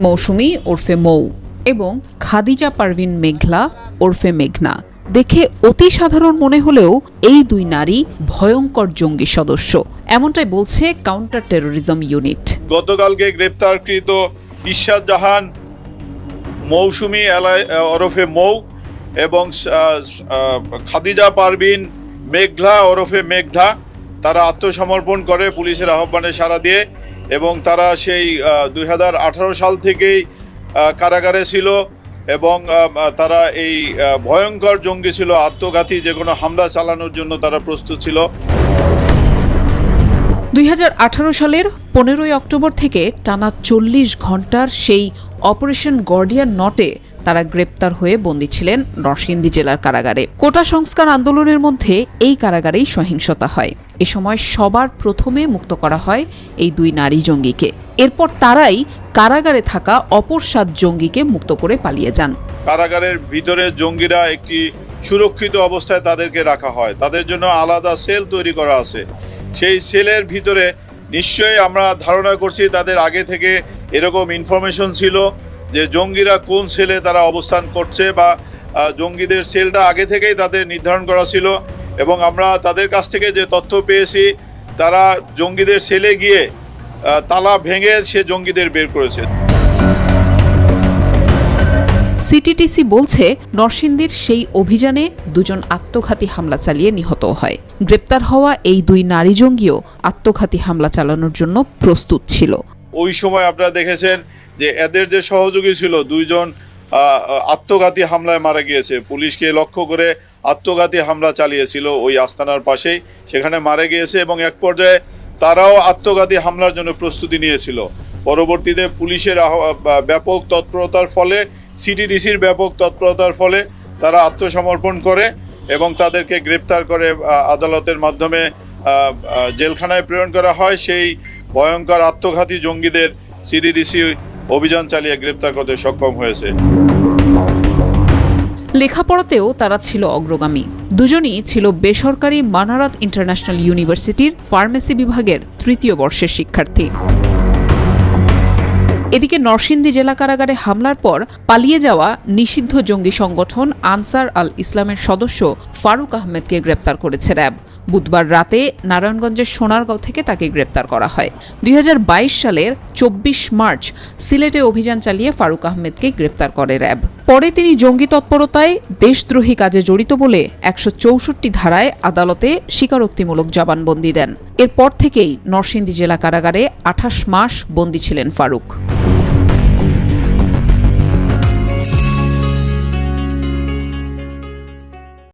মৌসুমী ওরফে মৌ এবং খাদিজা পারভিন মেঘলা ওরফে মেঘনা। দেখে অতি সাধারণ মনে হলেও এই দুই নারী ভয়ঙ্কর জঙ্গি সদস্য। এমনটাই বলছে কাউন্টার টেরোরিজম ইউনিট গতকালকে গ্রেপ্তারকৃত ইশাদ জাহান, মৌসুমি ওরফে মৌ এবং খাদিজা পারবিন মেঘলা ওরফে মেঘলা তারা আত্মসমর্পণ করে পুলিশের আহ্বানে সাড়া দিয়ে এবং তারা সেই দু হাজার আঠারো সাল থেকেই কারাগারে ছিল এবং তারা এই ভয়ঙ্কর জঙ্গি ছিল, আত্মঘাতী যে কোনো হামলা চালানোর জন্য তারা প্রস্তুত ছিল। দুই হাজার আঠারো সালের পনেরোই অক্টোবর থেকে টানা চল্লিশ ঘণ্টার সেই অপারেশন গর্ডিয়ান নটে তারা গ্রেপ্তার হয়ে বন্দী ছিলেন নরসিংদী জেলার কারাগারে। কোটা সংস্কার আন্দোলনের মধ্যে এই কারাগারেই সহিংসতা হয়। এ সময় সবার প্রথমে মুক্ত করা হয় এই দুই নারী জঙ্গিকে। এরপর তারাই কারাগারে থাকা অপর সাত জঙ্গিকে মুক্ত করে পালিয়ে যান। কারাগারের ভিতরে জঙ্গিরা একটি সুরক্ষিত অবস্থায় তাদেরকে রাখা হয়। তাদের জন্য আলাদা সেল তৈরি করা আছে। সেই সেলের ভিতরে নিশ্চয়ই আমরা ধারণা করছি তাদের আগে থেকে এরকম ইনফরমেশন ছিল যে জঙ্গিরা কোন সেলে তারা অবস্থান করছে বা জঙ্গিদের সেলটা আগে থেকেই তাদের নির্ধারণ করা ছিল। এবং আমরা তাদের কাছ থেকে যে তথ্য পেয়েছি তারা জঙ্গিদের সেলে গিয়ে তালা ভেঙে সে জঙ্গিদের বের করেছে। সিটিটিসি বলছে নরসিংদীর সেই অভিযানে দুজন আত্মঘাতী হামলা চালিয়ে নিহত হয়। গ্রেপ্তার হওয়া এই দুই নারী জঙ্গিও আত্মঘাতী হামলা চালানোর জন্য প্রস্তুত ছিল। ওই সময় আপনারা দেখেছেন যে এদের যে সহযোগী ছিল দুইজন আত্মঘাতী হামলায় মারা গিয়েছে। পুলিশকে লক্ষ্য করে আত্মঘাতী হামলা চালিয়েছিল ওই আস্তানার পাশেই। সেখানে মারা গিয়েছে এবং এক পর্যায়ে তারাও আত্মঘাতী হামলার জন্য প্রস্তুতি নিয়েছিল। পরবর্তীতে পুলিশের ব্যাপক তৎপরতার ফলে, সিটিডিসির ব্যাপক তৎপরতার ফলে তারা আত্মসমর্পণ করে এবং তাদেরকে গ্রেপ্তার করে আদালতের মাধ্যমে জেলখানায় প্রেরণ করা হয়। সেই ভয়ঙ্কর আত্মঘাতী জঙ্গিদের সিডিডিসি অভিযান চালিয়ে গ্রেপ্তার করতে সক্ষম হয়েছে। লেখাপড়াতেও তারা ছিল অগ্রগামী। দুজনই ছিল বেসরকারি মানারাত ইন্টারন্যাশনাল ইউনিভার্সিটির ফার্মেসি বিভাগের তৃতীয় বর্ষের শিক্ষার্থী। এদিকে নরসিংদী জেলা কারাগারে হামলার পর পালিয়ে যাওয়া নিষিদ্ধ জঙ্গি সংগঠন আনসার আল ইসলামের সদস্য ফারুক আহমেদকে গ্রেপ্তার করেছে র্যাব। বুধবার রাতে নারায়ণগঞ্জের সোনারগাঁও থেকে তাকে গ্রেপ্তার করা হয়। দুই হাজার বাইশ সালের চব্বিশ মার্চ সিলেটে অভিযান চালিয়ে ফারুক আহমেদকে গ্রেপ্তার করে র্যাব। পরে তিনি জঙ্গি তৎপরতায় দেশদ্রোহী কাজে জড়িত বলে একশো চৌষট্টি ধারায় আদালতে স্বীকারোক্তিমূলক জবানবন্দি দেন। এরপর থেকেই নরসিংদী জেলা কারাগারে আঠাশ মাস বন্দী ছিলেন ফারুক।